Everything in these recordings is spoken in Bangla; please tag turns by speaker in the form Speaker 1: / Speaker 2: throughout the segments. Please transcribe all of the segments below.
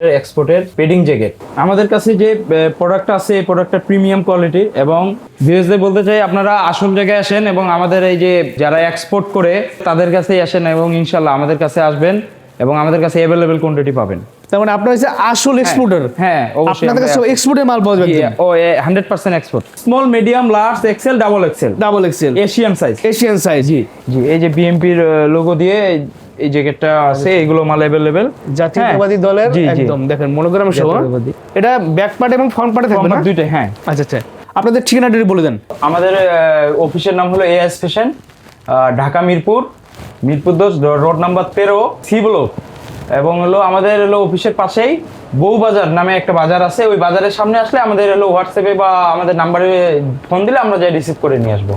Speaker 1: এক্সপোর্টের পেডিং জ্যাকেট আমাদের কাছে যে প্রোডাক্ট আছে, এই প্রোডাক্টটা প্রিমিয়াম কোয়ালিটি এবং ভিউজে বলতে চাই আপনারা আসল জায়গায় আসেন এবং আমাদের এই যে, যারা এক্সপোর্ট করে, তাদের কাছেই আসেন এবং ইনশাল্লাহ আমাদের কাছে আসবেন এবং আমাদের কাছে অ্যাভেলেবেল কোয়ান্টিটি পাবেন।
Speaker 2: তার মানে আপনার হচ্ছে আসল এক্সপোর্টার
Speaker 1: হ্যাঁ অবশ্যই
Speaker 2: আপনাদের কাছে এক্সপোর্টের মাল পাওয়া যাবে
Speaker 1: ও hundred percent export small medium large XL double XL
Speaker 2: double XL
Speaker 1: Asian size
Speaker 2: Asian size
Speaker 1: জি জি এই যে বিএমপির লোগো দিয়ে এই- জ্যাকেটটা আছে এগুলো মাল অ্যাভেলেবেল
Speaker 2: জাতীয়তাবাদী দলের
Speaker 1: জি, জি।
Speaker 2: একদম দেখেন মনোগ্রাম সহ। এটা ব্যাক পার্ট এবং ফ্রন্ট পার্টে থাকবে না?
Speaker 1: দুইটাই হ্যাঁ।
Speaker 2: আচ্ছা আচ্ছা। আপনাদের ঠিকানাটা বলে দেন।
Speaker 1: আমাদের অফিসের নাম হলো এএস ফ্যাশন ঢাকা মিরপুর মিরপুর দশ রোড নাম্বার তেরো সি ব্লক। এবং হলো আমাদের হলো অফিসের পাশেই বউ বাজার নামে একটা বাজার আছে। ওই বাজারের সামনে আসলে আমাদের হলো হোয়াটসঅ্যাপে বা আমাদের নাম্বারে ফোন দিলে আমরা যাই রিসিভ করে নিয়ে আসব।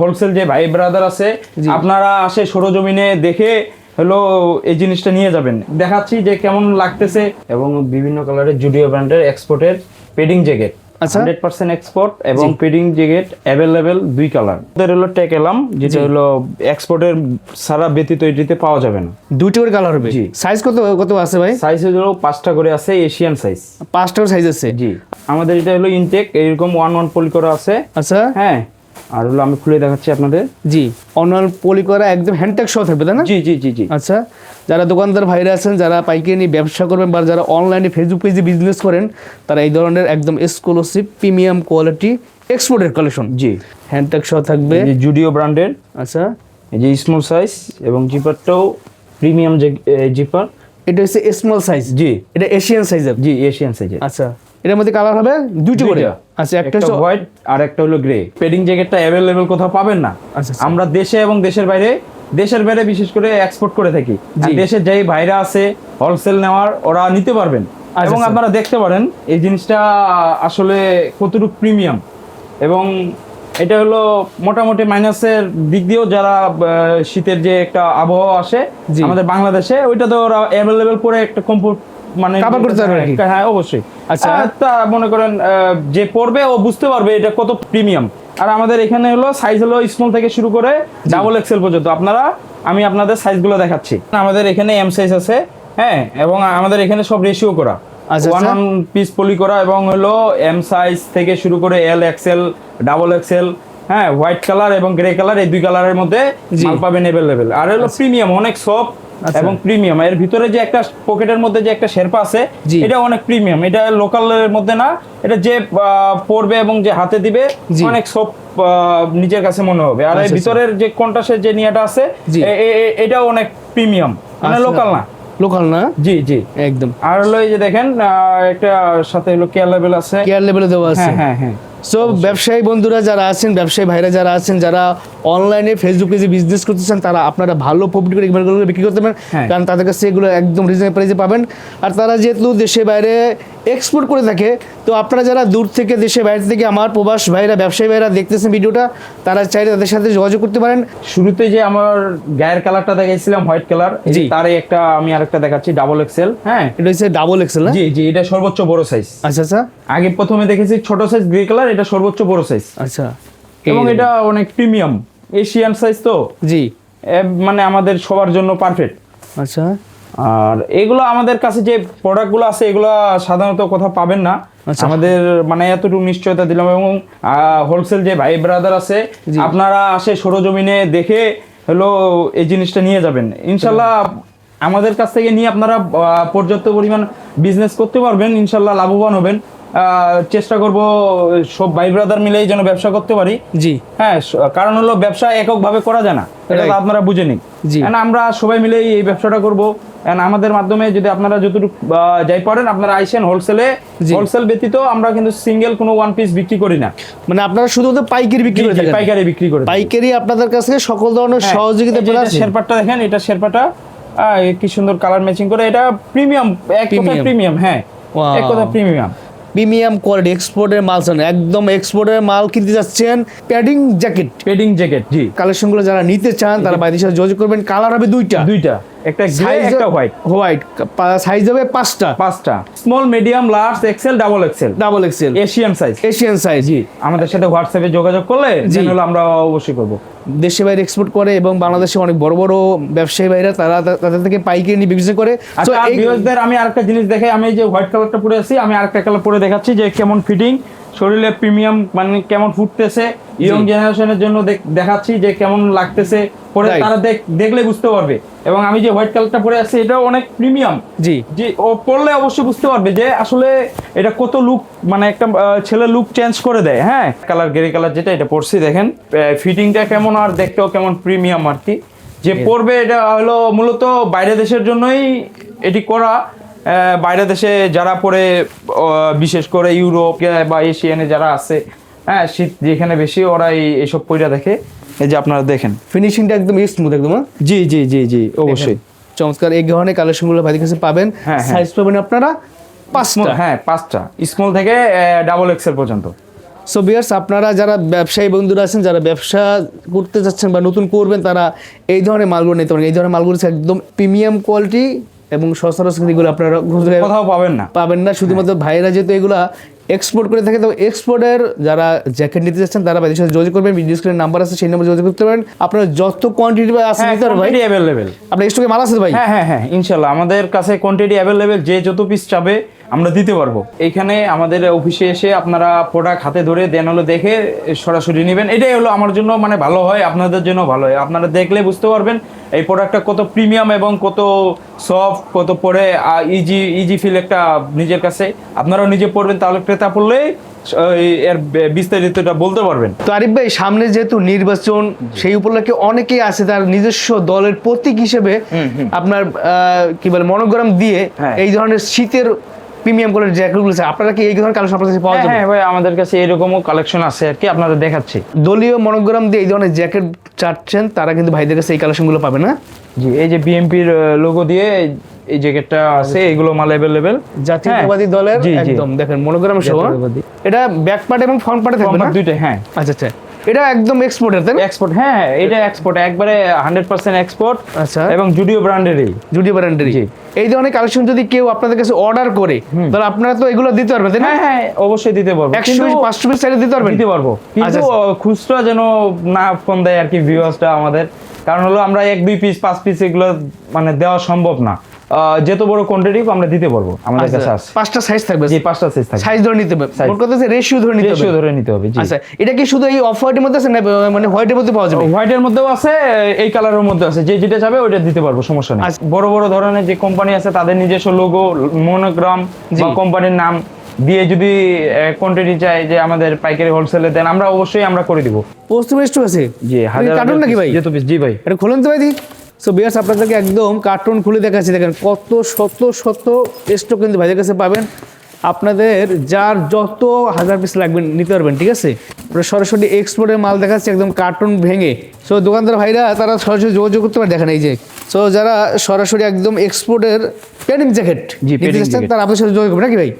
Speaker 1: হোলসেল যে ভাই ব্রাদার আছে আপনারা আসে সরজমিনে দেখে হলো এই জিনিসটা নিয়ে যাবেন। দেখাচ্ছি যে কেমন লাগতেছে। এবং বিভিন্ন কালারের জুডিও ব্র্যান্ডের এক্সপোর্টের padding jacket. Hundred percent export এবং পেডিং জ্যাকেট অ্যাভেলেবেল দুই কালার ওদের হলো টেক এলাম যেটা হলো এক্সপোর্টের সারা ব্যতীত এটিতে পাওয়া যাবে না।
Speaker 2: দুইটা করে কালার হবে? সাইজ কত কত আছে ভাই?
Speaker 1: সাইজ হলো পাঁচটা করে আছে এশিয়ান সাইজ
Speaker 2: পাঁচটা সাইজ আছে?
Speaker 1: জি। আমাদের এটা হলো ইনটেক এরকম ওয়ান ওয়ান পলি করা আছে।
Speaker 2: আচ্ছা।
Speaker 1: হ্যাঁ। আর হলো আমি খুলে দেখাচ্ছি আপনাদের।
Speaker 2: জি অনলাইন পলি করা একদম হ্যান্ডটেক সহ থাকবে তাই না?
Speaker 1: জি জি জি জি।
Speaker 2: আচ্ছা যারা দোকানদার ভাইরা আছেন যারা পাইকারি নিয়ে ব্যবসা করবেন বা যারা অনলাইনে ফেসবুক পেজে বিজনেস করেন তারা এই ধরনের একদম এক্সক্লুসিভ প্রিমিয়াম কোয়ালিটি এক্সপোর্টের কালেকশন
Speaker 1: জি।
Speaker 2: হ্যান্ডটেক সহ থাকবে।
Speaker 1: জুডিও ব্র্যান্ডের
Speaker 2: আচ্ছা।
Speaker 1: এই যে স্মল সাইজ এবং জিপারটাও প্রিমিয়াম যে জিপার
Speaker 2: এটা হচ্ছে স্মল সাইজ
Speaker 1: জি।
Speaker 2: এটা এশিয়ান সাইজের
Speaker 1: জি এশিয়ান সাইজের
Speaker 2: আচ্ছা এটার মধ্যে কালার হবে দুইটা। করে। আচ্ছা একটা হচ্ছে
Speaker 1: হোয়াইট আর একটা হলো গ্রে পেডিং জ্যাকেটটা অ্যাভেলেবেল কোথাও পাবেন না
Speaker 2: আচ্ছা, আচ্ছা।
Speaker 1: আমরা দেশে এবং দেশের বাইরে দেশের বাইরে বিশেষ করে এক্সপোর্ট করে থাকি দেশের যেই ভাইরা আছে হোলসেল নেওয়ার ওরা নিতে পারবেন
Speaker 2: আচ্ছা,
Speaker 1: এবং। আপনারা দেখতে পারেন এই জিনিসটা আসলে কতটুকু প্রিমিয়াম এবং এটা হলো মোটামুটি মাইনাসের দিক দিয়েও যারা শীতের যে একটা আবহাওয়া আসে। আমাদের বাংলাদেশে ওইটা তো ওরা অ্যাভেলেবেল করে একটা কম্পোর্ট মানে
Speaker 2: Cover করতে পারবে আর
Speaker 1: হ্যাঁ অবশ্যই।
Speaker 2: আচ্ছা।
Speaker 1: তা মনে করেন যে পড়বে ও বুঝতে পারবে এটা কত প্রিমিয়াম আর আমাদের এখানে হলো সাইজ হলো স্মল থেকে শুরু করে ডাবল এক্সেল পর্যন্ত। আপনারা আমি আপনাদের সাইজগুলো দেখাচ্ছি। আমাদের এখানে এম সাইজ আছে হ্যাঁ এবং আমাদের এখানে সব রেশিও করা।
Speaker 2: আচ্ছা,
Speaker 1: ওয়ান
Speaker 2: আচ্ছা।
Speaker 1: ওয়ান পিস পলি করা এবং হলো এম সাইজ থেকে শুরু করে এল এক্সেল ডাবল এক্সেল হ্যাঁ হোয়াইট কালার এবং গ্রে কালার এই দুই কালারের মধ্যে মাল পাবেন অ্যাভেলেবেল আর হলো প্রিমিয়াম অনেক সফট
Speaker 2: আচ্ছা।
Speaker 1: এবং প্রিমিয়াম এর ভিতরে যে একটা পকেটের মধ্যে যে একটা শেরপা আছে। এটা অনেক প্রিমিয়াম এটা লোকালের মধ্যে না এটা যে পরবে এবং যে হাতে দিবে অনেক সব নিজের কাছে মনে হবে। আর এই
Speaker 2: আচ্ছা,
Speaker 1: ভিতরের যে কন্টাসের যে নিয়াটা আছে এটাও অনেক প্রিমিয়াম মানে
Speaker 2: আচ্ছা।
Speaker 1: লোকাল না।
Speaker 2: লোকাল না?
Speaker 1: জি জি।
Speaker 2: একদম।
Speaker 1: আর হলো এই যে দেখেন একটা সাথে হলো কেয়ার লেভেল আছে।
Speaker 2: কেয়ার লেভেলে দেওয়া আছে।
Speaker 1: হ্যাঁ হ্যাঁ হ্যাঁ।
Speaker 2: সো ব্যবসায়ী বন্ধুরা যারা আছেন ব্যবসায়ী ভাইরা যারা আছেন যারা অনলাইনে ফেসবুক পেজে বিজনেস করতেছেন তারা আপনারা ভালো প্রফিট করে এগুলো বিক্রি করতে পারেন।
Speaker 1: হ্যাঁ।
Speaker 2: কারণ তাদের কাছে এগুলো একদম রিজনেবল প্রাইসে পাবেন। আর তারা যেহেতু দেশে বাইরে এক্সপোর্ট করে থাকে তো আপনারা যারা দূর থেকে দেশে বাইরে থেকে আমার প্রবাস ভাইরা ব্যবসায়ী ভাইরা দেখতেছেন ভিডিওটা তারা চাইলে তাদের সাথে যোগাযোগ করতে পারেন।
Speaker 1: শুরুতে যে আমার গায়ের কালারটা দেখাইছিলাম হোয়াইট কালার
Speaker 2: জি।
Speaker 1: তারে একটা আমি আরেকটা দেখাচ্ছি ডাবল এক্সেল হ্যাঁ।
Speaker 2: এটা হচ্ছে ডাবল এক্সেল না?
Speaker 1: জি জি এটা সর্বোচ্চ বড় সাইজ
Speaker 2: আচ্ছা আচ্ছা।
Speaker 1: আগে প্রথমে দেখেছি ছোট সাইজ গ্রে কালার এটা সর্বোচ্চ বড় সাইজ
Speaker 2: আচ্ছা।
Speaker 1: এবং এটা অনেক প্রিমিয়াম এশিয়ান সাইজ তো।
Speaker 2: জি।
Speaker 1: মানে আমাদের সবার জন্য পারফেক্ট
Speaker 2: আচ্ছা।
Speaker 1: আর এগুলো আমাদের কাছে যে প্রোডাক্টগুলো আছে এগুলো সাধারণত কোথাও পাবেন না।
Speaker 2: আচ্ছা।
Speaker 1: আমাদের মানে এতটুকু নিশ্চয়তা দিলাম এবং হোলসেল যে ভাই ব্রাদার আছে আপনারা আসে সরজমিনে দেখে হলো এই জিনিসটা নিয়ে যাবেন। ইনশাল্লাহ আমাদের কাছ থেকে নিয়ে আপনারা পর্যাপ্ত পরিমাণ বিজনেস করতে পারবেন। ইনশাল্লাহ লাভবান হবেন। চেষ্টা করব সব ভাই ব্রাদার মিলেই যেন ব্যবসা করতে পারি।
Speaker 2: জি।
Speaker 1: হ্যাঁ কারণ হলো ব্যবসা এককভাবে করা যায় না। এটা আপনারা বুঝে নিন।
Speaker 2: জি।
Speaker 1: আমরা সবাই মিলেই এই ব্যবসাটা করব। And আমাদের মাধ্যমে যদি আপনারা যতটুকু যাই পারেন আপনারা আইসেন হোলসেলে হোলসেল ব্যতীত আমরা কিন্তু সিঙ্গেল কোনো ওয়ান পিস বিক্রি করি না।
Speaker 2: মানে আপনারা শুধুমাত্র পাইকারি বিক্রি করে থাকেন।
Speaker 1: পাইকারি বিক্রি করে
Speaker 2: পাইকারি আপনাদের কাছে সকল ধরনের
Speaker 1: হ্যাঁ,
Speaker 2: সহযোগিতা
Speaker 1: এই যে
Speaker 2: পেয়ে
Speaker 1: এটা
Speaker 2: আছে
Speaker 1: শেরপাটা দেখেন এটা শেরপাটা। কি সুন্দর কালার ম্যাচিং করে। এটা প্রিমিয়াম এক কথা প্রিমিয়াম হ্যাঁ। এক কথা প্রিমিয়াম
Speaker 2: প্রিমিয়াম কোয়ালিটি এক্সপোর্টের মাল চান। একদম এক্সপোর্টের মাল কিনতে যাচ্ছেন প্যাডিং জ্যাকেট
Speaker 1: প্যাডিং জ্যাকেট জি।
Speaker 2: কালেকশনগুলো যারা নিতে চান তারা বাইরের সাথে যোগাযোগ করবেন। কালার হবে দুইটা।
Speaker 1: দুইটা। একটা গ্রে একটা হোয়াইট
Speaker 2: হোয়াইট সাইজ হবে পাঁচটা
Speaker 1: পাঁচটা small medium large XL double XL
Speaker 2: double XL
Speaker 1: Asian size
Speaker 2: Asian size জি।
Speaker 1: আমাদের সাথে হোয়াটসঅ্যাপে যোগাযোগ করলে। হলো আমরা অবশ্যই করব।
Speaker 2: দেশে বাইরে এক্সপোর্ট করে এবং বাংলাদেশে অনেক বড় বড় ব্যবসায়ী ভাইরা তারা তাদের থেকে পাইকারি নিয়ে বিক্রি করে। So,
Speaker 1: আচ্ছা ভিউয়ারদের আমি আরেকটা জিনিস দেখাই আমি যে হোয়াইট কালারটা পরে আছি আমি আরেকটা কালার পরে দেখাচ্ছি যে কেমন ফিটিং শরীরে প্রিমিয়াম মানে কেমন ফুটতেছে ইয়ং জেনারেশনের জন্য দেখাচ্ছি যে কেমন লাগতেছে। পরে তারা দেখ দেখলে বুঝতে পারবে। এবং আমি যে হোয়াইট কালারটা পরে আছি এটাও অনেক প্রিমিয়াম
Speaker 2: জি।
Speaker 1: যে ও পড়লে অবশ্যই বুঝতে পারবে যে আসলে এটা কত লুক মানে একটা ছেলে লুক চেঞ্জ করে দেয় হ্যাঁ? কালার গ্রে কালার যেটা এটা পরছি দেখেন। ফিটিংটা কেমন আর দেখতেও কেমন প্রিমিয়াম আর কি। যে পড়বে এটা হলো মূলত বাইরে দেশের জন্যই এটি করা। বাইরে দেশে যারা আহ, বিশেষ করে ইউরোপ বা এশিয়ানে যারা আছে হ্যাঁ শীত যেখানে বেশি ওরা এই এইসব পইরা দেখে। এই যে আপনারা দেখেন।
Speaker 2: ফিনিশিংটা একদম স্মুথ একদম হ্যাঁ?
Speaker 1: জি জি জি জি অবশ্যই।
Speaker 2: চমৎকার। এই ধরনের কালেকশনগুলো ভাইদের কাছে পাবেন।
Speaker 1: হ্যাঁ, হ্যাঁ।
Speaker 2: সাইজ পাবেন আপনারা পাঁচটা।
Speaker 1: হ্যাঁ পাঁচটা। স্মল থেকে ডাবল এক্সেল পর্যন্ত।
Speaker 2: সো বিয়ার্স আপনারা যারা ব্যবসায়ী বন্ধুরা আছেন যারা ব্যবসা করতে যাচ্ছেন বা নতুন করবেন তারা এই ধরনের মালগুলো নিতে পারেন। এই ধরনের মালগুলো একদম প্রিমিয়াম কোয়ালিটি এবং সচরাচর এগুলো আপনারা
Speaker 1: কোথাও পাবেন না।
Speaker 2: পাবেন না। শুধুমাত্র ভাইয়েরা যেহেতু এগুলো এক্সপোর্ট করে থাকে তো এক্সপোর্টের যারা জ্যাকেট নিতে যাচ্ছেন তারা ভাইদের সাথে যোগাযোগ করবেন। ভিডিও স্ক্রিনের নাম্বার আছে সেই নাম্বার যোগাযোগ করতে পারেন। আপনার যত কোয়ান্টিটি আছে
Speaker 1: হ্যাঁ
Speaker 2: নিতে ভাই।
Speaker 1: অ্যাভেলেবেল
Speaker 2: আপনার স্টকে মাল আছে ভাই?
Speaker 1: হ্যাঁ হ্যাঁ হ্যাঁ ইনশাআল্লাহ। আমাদের কাছে কোয়ান্টিটি অ্যাভেলেবেল যে যত পিস চাবে আমরা দিতে পারব। এখানে আমাদের অফিসে এসে আপনারা প্রোডাক্ট হাতে ধরে দেন হলো দেখে সরাসরি নেবেন। এটাই হলো আমার জন্য মানে ভালো হয় আপনাদের জন্য ভালো হয়। আপনারা দেখলে বুঝতে পারবেন এই প্রোডাক্টটা কত প্রিমিয়াম এবং কত সফট কত পরে ইজি ইজি ফিল একটা নিজের কাছে। আপনারাও নিজে পড়বেন তাহলে ক্রেতা পড়লে এর বিস্তারিতটা বলতে পারবেন।
Speaker 2: তো আরিফ ভাই সামনে যেহেতু নির্বাচন সেই উপলক্ষে অনেকেই আছে তার নিজস্ব দলের প্রতীক হিসেবে আপনার কি বলে মনোগ্রাম দিয়ে
Speaker 1: হ্যাঁ।
Speaker 2: এই ধরনের শীতের প্রিমিয়াম কোয়ালিটির জ্যাকেটগুলো আছে আপনারা কি এই ধরনের কালেকশন আপনার কাছে পাওয়া
Speaker 1: হ্যাঁ
Speaker 2: যাবে?
Speaker 1: হ্যাঁ ভাই আমাদের কাছে এরকমও কালেকশন আছে আর কি আপনাদের দেখাচ্ছি।
Speaker 2: দলীয় মনোগ্রাম দিয়ে এই ধরনের জ্যাকেট চাচ্ছেন তারা কিন্তু ভাইদের কাছে এই কালেকশনগুলো পাবে না?
Speaker 1: জি এই যে বিএমপির লোগো দিয়ে এই জ্যাকেটটা আছে এগুলো মাল অ্যাভেলেবেল
Speaker 2: জাতীয়তাবাদী দলের
Speaker 1: জি, জি।
Speaker 2: একদম দেখেন মনোগ্রাম সহ এটা ব্যাক পার্ট এবং ফ্রন্ট পার্টে থাকবে না?
Speaker 1: দুইটাই হ্যাঁ।
Speaker 2: আচ্ছা আচ্ছা। এটা একদম এক্সপোর্টের তাই
Speaker 1: এক্সপোর্ট হ্যাঁ এটা এক্সপোর্ট একবারে হান্ড্রেড পার্সেন্ট এক্সপোর্ট
Speaker 2: আচ্ছা।
Speaker 1: এবং জুডিও ব্র্যান্ডেরই
Speaker 2: জুডিও
Speaker 1: ব্র্যান্ডেরই।
Speaker 2: এই। ধরনের কালেকশন যদি কেউ আপনাদের কাছে অর্ডার করে তাহলে আপনারা তো এগুলো দিতে পারবেন তাই না?
Speaker 1: হ্যাঁ হ্যাঁ অবশ্যই দিতে পারব।
Speaker 2: একশো
Speaker 1: কিন্তু
Speaker 2: পিস পাঁচশো পিস চাইলে দিতে পারবেন?
Speaker 1: দিতে পারব। কিন্তু
Speaker 2: আচ্ছা,
Speaker 1: খুচরা যেন না ফোন দেয় আর কি ভিউয়ার্সটা আমাদের। কারণ হলো আমরা এক দুই পিস পাঁচ পিস এগুলো মানে দেওয়া সম্ভব না। যত বড় কোয়ান্টিটি আমরা দিতে পারব। আমাদের কাছে আছে।
Speaker 2: পাঁচটা সাইজ থাকবে।
Speaker 1: জি পাঁচটা সাইজ থাকে
Speaker 2: সাইজ ধরে নিতে হবে। মোট কথা হচ্ছে রেশিও ধরে নিতে হবে।
Speaker 1: রেশিও ধরে নিতে হবে জি।
Speaker 2: আচ্ছা এটা কি শুধু এই অফ হোয়াইটের মধ্যে আছে না মানে হোয়াইটের মধ্যে পাওয়া যাবে?
Speaker 1: হোয়াইটের মধ্যেও আছে এই কালারের মধ্যে আছে। যে যেটা চাবে ওইটা দিতে পারব সমস্যা নেই।
Speaker 2: আচ্ছা।
Speaker 1: বড় বড় ধরনের যে কোম্পানি আছে তাদের নিজস্ব লোগো মনোগ্রাম। বা কোম্পানির নাম দিয়ে যদি কোয়ান্টিটি চাই যে আমাদের পাইকারি হোলসেলে দেন আমরা অবশ্যই আমরা করে দিব।
Speaker 2: পোস্ট বেস্ট আছে?
Speaker 1: জি হাজার
Speaker 2: কার্টুন নাকি ভাই?
Speaker 1: জি ভাই।
Speaker 2: এটা খুলুন তো ভাই দি সো বিয়ার্স আপনাদেরকে একদম কার্টুন খুলে দেখাচ্ছি। দেখেন কত শত শত স্টক কিন্তু ভাইদের কাছে পাবেন। আপনাদের যার যত হাজার পিস লাগবে নিতে পারবেন ঠিক আছে? সরাসরি এক্সপোর্টের মাল দেখাচ্ছে একদম কার্টুন ভেঙে। সো দোকানদার ভাইরা তারা সরাসরি যোগাযোগ করতে পারে। দেখেন এই যে। সো যারা সরাসরি একদম এক্সপোর্টের প্যানিং জ্যাকেট তারা আপনার সাথে যোগাযোগ করবে নাকি ভাই?